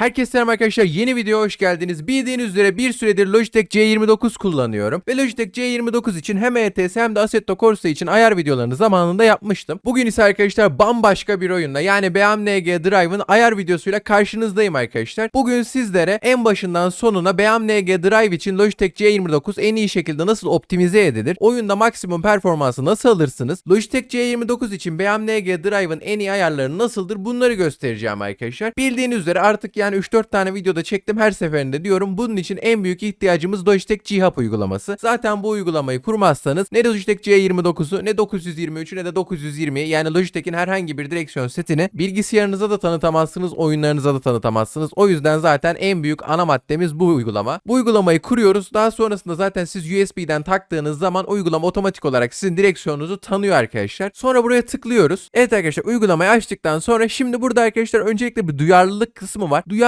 Herkese selam arkadaşlar yeni videoya hoş geldiniz. Bildiğiniz üzere bir süredir Logitech C29 kullanıyorum. Ve Logitech C29 için hem ETS hem de Assetto Corsa için ayar videolarını zamanında yapmıştım. Bugün ise arkadaşlar bambaşka bir oyunla yani BMNG Drive'ın ayar videosuyla karşınızdayım arkadaşlar. Bugün sizlere en başından sonuna BMNG Drive için Logitech C29 en iyi şekilde nasıl optimize edilir? Oyunda maksimum performansı nasıl alırsınız? Logitech C29 için BMNG Drive'ın en iyi ayarları nasıldır? Bunları göstereceğim arkadaşlar. Bildiğiniz üzere artık yani 3-4 tane videoda çektim her seferinde diyorum. Bunun için en büyük ihtiyacımız Logitech G Hub uygulaması. Zaten bu uygulamayı kurmazsanız ne Logitech C29'u ne 923'ü ne de 920'yi yani Logitech'in herhangi bir direksiyon setini bilgisayarınıza da tanıtamazsınız, oyunlarınıza da tanıtamazsınız. O yüzden zaten en büyük ana maddemiz bu uygulama. Bu uygulamayı kuruyoruz. Daha sonrasında zaten siz USB'den taktığınız zaman uygulama otomatik olarak sizin direksiyonunuzu tanıyor arkadaşlar. Sonra buraya tıklıyoruz. Evet arkadaşlar uygulamayı açtıktan sonra şimdi burada arkadaşlar öncelikle bir duyarlılık kısmı var. Duyarlılık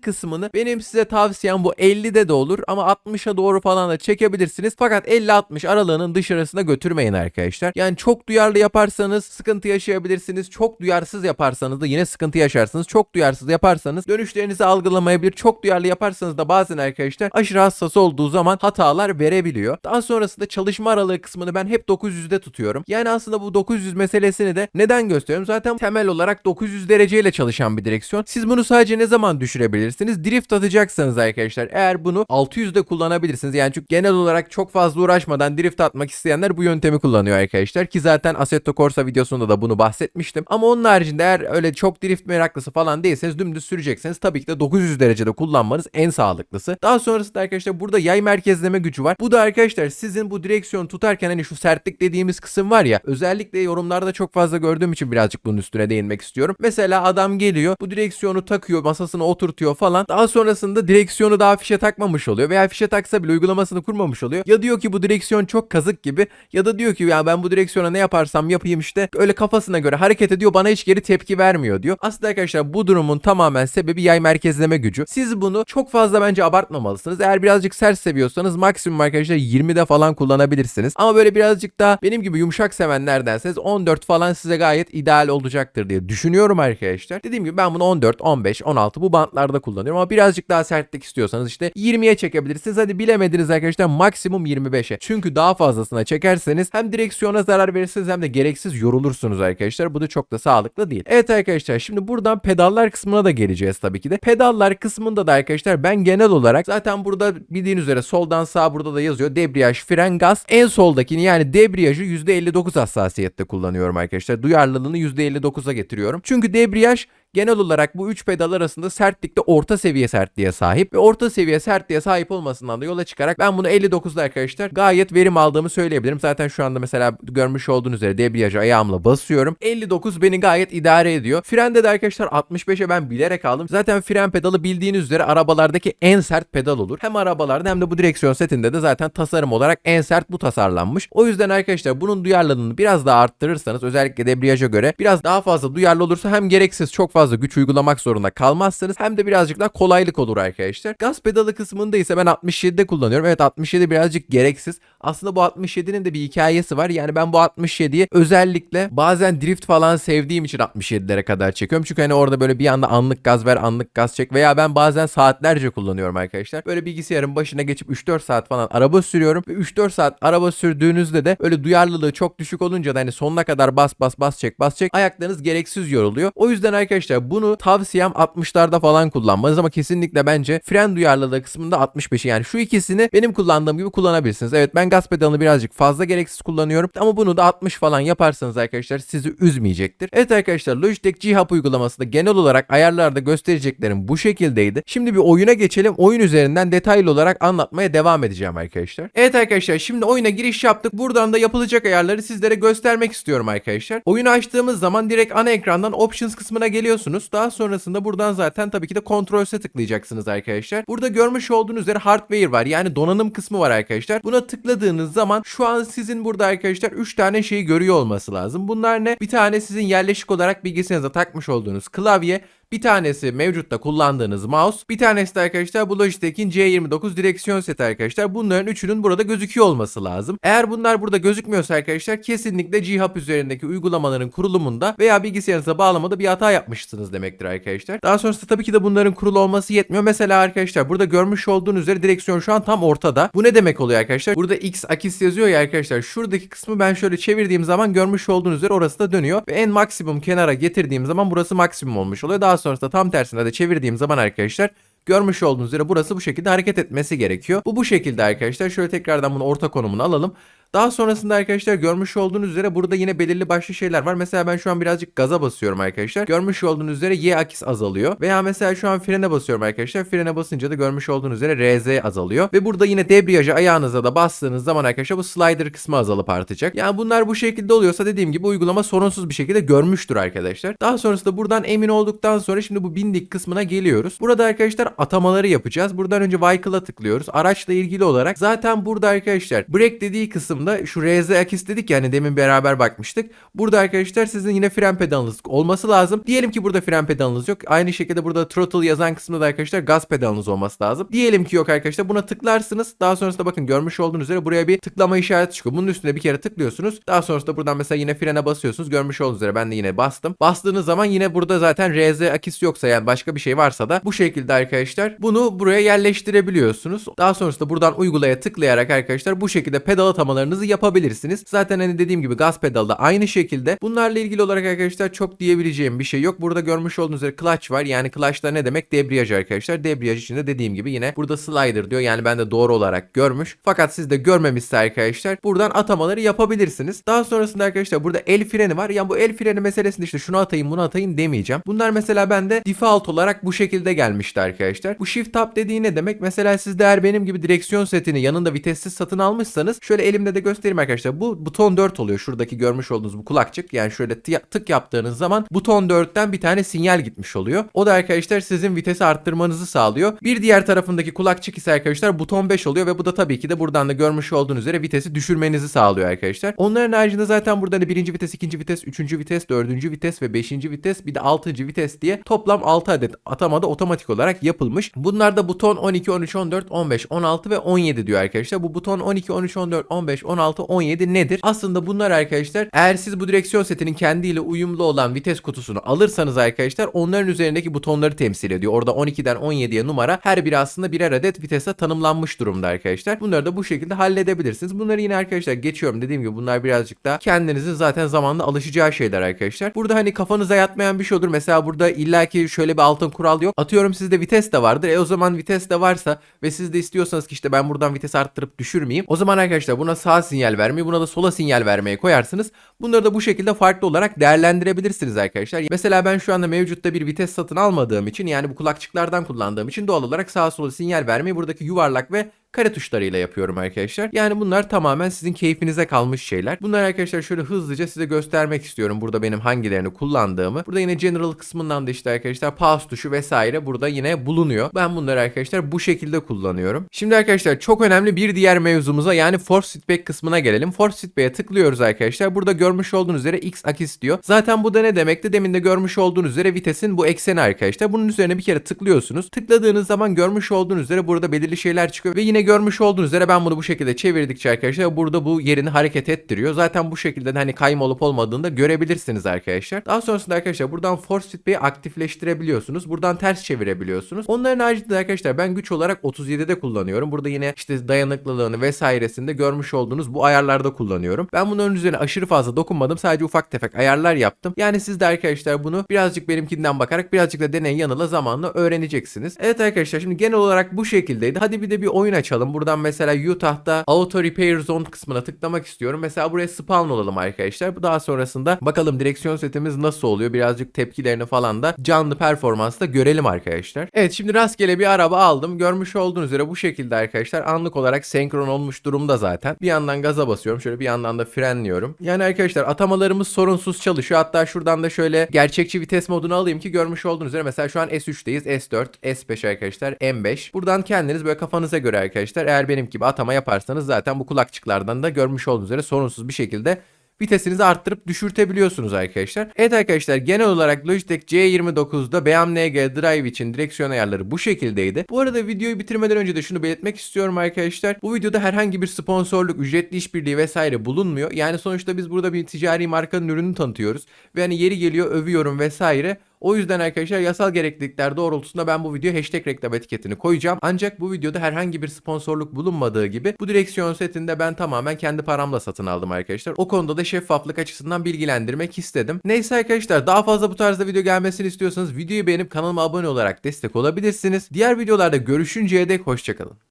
kısmını benim size tavsiyem bu 50'de de olur ama 60'a doğru falan da çekebilirsiniz. Fakat 50-60 aralığının dışarısına götürmeyin arkadaşlar. Yani çok duyarlı yaparsanız sıkıntı yaşayabilirsiniz. Çok duyarsız yaparsanız da yine sıkıntı yaşarsınız. Çok duyarsız yaparsanız dönüşlerinizi algılamayabilir. Çok duyarlı yaparsanız da bazen arkadaşlar aşırı hassas olduğu zaman hatalar verebiliyor. Daha sonrasında çalışma aralığı kısmını ben hep 900'de tutuyorum. Yani aslında bu 900 meselesini de neden gösteriyorum? Zaten temel olarak 900 dereceyle çalışan bir direksiyon. Siz bunu sadece ne zaman düşürebilirsiniz? Drift atacaksanız arkadaşlar eğer bunu 600'de kullanabilirsiniz. Yani çünkü genel olarak çok fazla uğraşmadan drift atmak isteyenler bu yöntemi kullanıyor arkadaşlar. Ki zaten Assetto Corsa videosunda da bunu bahsetmiştim. Ama onun haricinde eğer öyle çok drift meraklısı falan değilseniz dümdüz sürecekseniz tabii ki de 900 derecede kullanmanız en sağlıklısı. Daha sonrasında arkadaşlar burada yay merkezleme gücü var. Bu da arkadaşlar sizin bu direksiyonu tutarken hani şu sertlik dediğimiz kısım var ya özellikle yorumlarda çok fazla gördüğüm için birazcık bunun üstüne değinmek istiyorum. Mesela adam geliyor bu direksiyonu takıyor masasına oturtuyor falan. Daha sonrasında direksiyonu daha fişe takmamış oluyor veya fişe taksa bile uygulamasını kurmamış oluyor. Ya diyor ki bu direksiyon çok kazık gibi ya da diyor ki ya ben bu direksiyona ne yaparsam yapayım işte öyle kafasına göre hareket ediyor bana hiç geri tepki vermiyor diyor. Aslında arkadaşlar bu durumun tamamen sebebi yay merkezleme gücü. Siz bunu çok fazla bence abartmamalısınız. Eğer birazcık sert seviyorsanız maksimum arkadaşlar 20'de falan kullanabilirsiniz. Ama böyle birazcık daha benim gibi yumuşak sevenlerdenseniz 14 falan size gayet ideal olacaktır diye düşünüyorum arkadaşlar. Dediğim gibi ben bunu 14, 15, 16 bu bantlarda kullanıyorum ama birazcık daha sertlik istiyorsanız işte 20'ye çekebilirsiniz. Hadi bilemediniz arkadaşlar maksimum 25'e. Çünkü daha fazlasına çekerseniz hem direksiyona zarar verirsiniz hem de gereksiz yorulursunuz arkadaşlar. Bu da çok da sağlıklı değil. Evet arkadaşlar şimdi buradan pedallar kısmına da geleceğiz tabii ki de. Pedallar kısmında da arkadaşlar ben genel olarak zaten burada bildiğiniz üzere soldan sağa burada da yazıyor. Debriyaj, fren, gaz. En soldakini yani debriyajı %59 hassasiyette kullanıyorum arkadaşlar. Duyarlılığını %59'a getiriyorum. Çünkü debriyaj genel olarak bu 3 pedal arasında sertlikte orta seviye sertliğe sahip ve orta seviye sertliğe sahip olmasından da yola çıkarak ben bunu 59'da arkadaşlar gayet verim aldığımı söyleyebilirim. Zaten şu anda mesela görmüş olduğunuz üzere debriyajı ayağımla basıyorum. 59 beni gayet idare ediyor. Frende de arkadaşlar 65'e ben bilerek aldım. Zaten fren pedalı bildiğiniz üzere arabalardaki en sert pedal olur. Hem arabalarda hem de bu direksiyon setinde de zaten tasarım olarak en sert bu tasarlanmış. O yüzden arkadaşlar bunun duyarlılığını biraz daha arttırırsanız özellikle debriyaja göre biraz daha fazla duyarlı olursa hem gereksiz çok fazla güç uygulamak zorunda kalmazsınız hem de birazcık daha kolaylık olur arkadaşlar. Gaz pedalı kısmında ise ben 67'de kullanıyorum. Evet 67 birazcık gereksiz. Aslında bu 67'nin de bir hikayesi var. Yani ben bu 67'yi özellikle bazen drift falan sevdiğim için 67'lere kadar çekiyorum. Çünkü hani orada böyle bir anda anlık gaz ver, anlık gaz çek veya ben bazen saatlerce kullanıyorum arkadaşlar. Böyle bilgisayarın başına geçip 3-4 saat falan araba sürüyorum ve 3-4 saat araba sürdüğünüzde de öyle duyarlılığı çok düşük olunca da hani sonuna kadar bas bas bas çek bas çek ayaklarınız gereksiz yoruluyor. O yüzden arkadaşlar bunu tavsiyem 60'larda falan kullanmanız ama kesinlikle bence fren duyarlılığı kısmında 65'i yani şu ikisini benim kullandığım gibi kullanabilirsiniz. Evet ben gaz pedalını birazcık fazla gereksiz kullanıyorum ama bunu da 60 falan yaparsanız arkadaşlar sizi üzmeyecektir. Evet arkadaşlar Logitech G Hub uygulamasında genel olarak ayarlarda göstereceklerim bu şekildeydi. Şimdi bir oyuna geçelim. Oyun üzerinden detaylı olarak anlatmaya devam edeceğim arkadaşlar. Evet arkadaşlar şimdi oyuna giriş yaptık. Buradan da yapılacak ayarları sizlere göstermek istiyorum arkadaşlar. Oyunu açtığımız zaman direkt ana ekrandan Options kısmına geliyorsunuz. Daha sonrasında buradan zaten tabii ki de Controls'e tıklayacaksınız arkadaşlar. Burada görmüş olduğunuz üzere Hardware var. Yani donanım kısmı var arkadaşlar. Buna tıkladığınız zaman şu an sizin burada arkadaşlar 3 tane şeyi görüyor olması lazım. Bunlar ne? Bir tane sizin yerleşik olarak bilgisayarınıza takmış olduğunuz klavye, Bir tanesi mevcutta kullandığınız mouse. Bir tanesi de arkadaşlar bu Logitech'in C29 direksiyon seti arkadaşlar. Bunların üçünün burada gözüküyor olması lazım. Eğer bunlar burada gözükmüyorsa arkadaşlar kesinlikle G-Hub üzerindeki uygulamaların kurulumunda veya bilgisayarınıza bağlamada bir hata yapmışsınız demektir arkadaşlar. Daha sonrasında tabii ki de bunların kurulu olması yetmiyor. Mesela arkadaşlar burada görmüş olduğunuz üzere direksiyon şu an tam ortada. Bu ne demek oluyor arkadaşlar? Burada X akis yazıyor ya arkadaşlar. Şuradaki kısmı ben şöyle çevirdiğim zaman görmüş olduğunuz üzere orası da dönüyor. Ve en maksimum kenara getirdiğim zaman burası maksimum olmuş oluyor. Daha sonrasında tam tersine de çevirdiğim zaman arkadaşlar Görmüş olduğunuz üzere burası bu şekilde hareket etmesi gerekiyor. Bu bu şekilde arkadaşlar. Şöyle tekrardan bunu orta konumuna alalım. Daha sonrasında arkadaşlar görmüş olduğunuz üzere burada yine belirli başlı şeyler var. Mesela ben şu an birazcık gaza basıyorum arkadaşlar. Görmüş olduğunuz üzere Y akis azalıyor. Veya mesela şu an frene basıyorum arkadaşlar. Frene basınca da görmüş olduğunuz üzere RZ azalıyor. Ve burada yine debriyajı ayağınıza da bastığınız zaman arkadaşlar bu slider kısmı azalıp artacak. Yani bunlar bu şekilde oluyorsa dediğim gibi uygulama sorunsuz bir şekilde görmüştür arkadaşlar. Daha sonrasında buradan emin olduktan sonra şimdi bu bindik kısmına geliyoruz. Burada arkadaşlar atamaları yapacağız. Buradan önce Vehicle'a tıklıyoruz. Araçla ilgili olarak zaten burada arkadaşlar break dediği kısımda şu RZ akis dedik yani demin beraber bakmıştık. Burada arkadaşlar sizin yine fren pedalınız olması lazım. Diyelim ki burada fren pedalınız yok. Aynı şekilde burada throttle yazan kısımda da arkadaşlar gaz pedalınız olması lazım. Diyelim ki yok arkadaşlar. Buna tıklarsınız. Daha sonrasında bakın görmüş olduğunuz üzere buraya bir tıklama işareti çıkıyor. Bunun üstüne bir kere tıklıyorsunuz. Daha sonrasında buradan mesela yine frene basıyorsunuz. Görmüş olduğunuz üzere ben de yine bastım. Bastığınız zaman yine burada zaten RZ akis yoksa yani başka bir şey varsa da bu şekilde arkadaşlar bunu buraya yerleştirebiliyorsunuz. Daha sonrasında buradan uygulaya tıklayarak arkadaşlar bu şekilde pedal atamalarınızı yapabilirsiniz. Zaten hani dediğim gibi gaz pedalı da aynı şekilde. Bunlarla ilgili olarak arkadaşlar çok diyebileceğim bir şey yok. Burada görmüş olduğunuz üzere clutch var. Yani clutch da ne demek? Debriyaj arkadaşlar. Debriyaj içinde dediğim gibi yine burada slider diyor. Yani ben de doğru olarak görmüş. Fakat siz de görmemişse arkadaşlar buradan atamaları yapabilirsiniz. Daha sonrasında arkadaşlar burada el freni var. Yani bu el freni meselesinde işte şunu atayım bunu atayım demeyeceğim. Bunlar mesela bende default olarak bu şekilde gelmişti arkadaşlar. Bu shift tab dediği ne demek? Mesela siz de eğer benim gibi direksiyon setini yanında vitessiz satın almışsanız şöyle elimde de göstereyim arkadaşlar. Bu buton 4 oluyor. Şuradaki görmüş olduğunuz bu kulakçık. Yani şöyle tı- tık yaptığınız zaman buton 4'ten bir tane sinyal gitmiş oluyor. O da arkadaşlar sizin vitesi arttırmanızı sağlıyor. Bir diğer tarafındaki kulakçık ise arkadaşlar buton 5 oluyor ve bu da tabii ki de buradan da görmüş olduğunuz üzere vitesi düşürmenizi sağlıyor arkadaşlar. Onların haricinde zaten burada hani birinci vites, ikinci vites, üçüncü vites, dördüncü vites ve beşinci vites bir de altıncı vites diye toplam 6 adet atamada otomatik olarak yapılmış. Bunlar da buton 12, 13, 14, 15, 16 ve 17 diyor arkadaşlar. Bu buton 12, 13, 14, 15, 16, 17 nedir? Aslında bunlar arkadaşlar eğer siz bu direksiyon setinin kendiyle uyumlu olan vites kutusunu alırsanız arkadaşlar onların üzerindeki butonları temsil ediyor. Orada 12'den 17'ye numara her biri aslında birer adet vitese tanımlanmış durumda arkadaşlar. Bunları da bu şekilde halledebilirsiniz. Bunları yine arkadaşlar geçiyorum. Dediğim gibi bunlar birazcık daha kendinizin zaten zamanla alışacağı şeyler arkadaşlar. Burada hani kafanıza yatmayan bir şey olur. Mesela burada illaki şöyle bir altın kural yok. Atıyorum sizde vites de vardır. E o zaman vites de varsa ve siz de istiyorsanız ki işte ben buradan vites arttırıp düşürmeyeyim. O zaman arkadaşlar buna sağ sinyal vermeyi, buna da sola sinyal vermeye koyarsınız. Bunları da bu şekilde farklı olarak değerlendirebilirsiniz arkadaşlar. Mesela ben şu anda mevcutta bir vites satın almadığım için yani bu kulakçıklardan kullandığım için doğal olarak sağa sola sinyal vermeyi buradaki yuvarlak ve kare tuşlarıyla yapıyorum arkadaşlar. Yani bunlar tamamen sizin keyfinize kalmış şeyler. Bunlar arkadaşlar şöyle hızlıca size göstermek istiyorum. Burada benim hangilerini kullandığımı. Burada yine general kısmından da işte arkadaşlar pause tuşu vesaire burada yine bulunuyor. Ben bunları arkadaşlar bu şekilde kullanıyorum. Şimdi arkadaşlar çok önemli bir diğer mevzumuza yani force feedback kısmına gelelim. Force feedback'e tıklıyoruz arkadaşlar. Burada görmüş olduğunuz üzere x akis diyor. Zaten bu da ne demekti? Demin de görmüş olduğunuz üzere vitesin bu ekseni arkadaşlar. Bunun üzerine bir kere tıklıyorsunuz. Tıkladığınız zaman görmüş olduğunuz üzere burada belirli şeyler çıkıyor ve yine görmüş olduğunuz üzere ben bunu bu şekilde çevirdikçe arkadaşlar burada bu yerini hareket ettiriyor. Zaten bu şekilde de hani kayma olup olmadığını da görebilirsiniz arkadaşlar. Daha sonrasında arkadaşlar buradan force feedback'i aktifleştirebiliyorsunuz. Buradan ters çevirebiliyorsunuz. Onların haricinde arkadaşlar ben güç olarak 37'de kullanıyorum. Burada yine işte dayanıklılığını vesairesinde görmüş olduğunuz bu ayarlarda kullanıyorum. Ben bunların üzerine aşırı fazla dokunmadım. Sadece ufak tefek ayarlar yaptım. Yani siz de arkadaşlar bunu birazcık benimkinden bakarak birazcık da deney yanıla zamanla öğreneceksiniz. Evet arkadaşlar şimdi genel olarak bu şekildeydi. Hadi bir de bir oyun açalım. Buradan mesela Utah'ta Auto Repair Zone kısmına tıklamak istiyorum. Mesela buraya spawn olalım arkadaşlar. Bu daha sonrasında bakalım direksiyon setimiz nasıl oluyor. Birazcık tepkilerini falan da canlı performansta görelim arkadaşlar. Evet şimdi rastgele bir araba aldım. Görmüş olduğunuz üzere bu şekilde arkadaşlar anlık olarak senkron olmuş durumda zaten. Bir yandan gaza basıyorum. Şöyle bir yandan da frenliyorum. Yani arkadaşlar atamalarımız sorunsuz çalışıyor. Hatta şuradan da şöyle gerçekçi vites modunu alayım ki görmüş olduğunuz üzere mesela şu an S3'teyiz. S4, S5 arkadaşlar, M5. Buradan kendiniz böyle kafanıza göre arkadaşlar eğer benim gibi atama yaparsanız zaten bu kulakçıklardan da görmüş olduğunuz üzere sorunsuz bir şekilde vitesinizi arttırıp düşürtebiliyorsunuz arkadaşlar. Evet arkadaşlar genel olarak Logitech C29'da BMNG Drive için direksiyon ayarları bu şekildeydi. Bu arada videoyu bitirmeden önce de şunu belirtmek istiyorum arkadaşlar. Bu videoda herhangi bir sponsorluk, ücretli işbirliği vesaire bulunmuyor. Yani sonuçta biz burada bir ticari markanın ürününü tanıtıyoruz. Ve hani yeri geliyor övüyorum vesaire. O yüzden arkadaşlar yasal gereklilikler doğrultusunda ben bu video hashtag reklam etiketini koyacağım. Ancak bu videoda herhangi bir sponsorluk bulunmadığı gibi bu direksiyon setinde ben tamamen kendi paramla satın aldım arkadaşlar. O konuda da şeffaflık açısından bilgilendirmek istedim. Neyse arkadaşlar daha fazla bu tarzda video gelmesini istiyorsanız videoyu beğenip kanalıma abone olarak destek olabilirsiniz. Diğer videolarda görüşünceye dek hoşçakalın.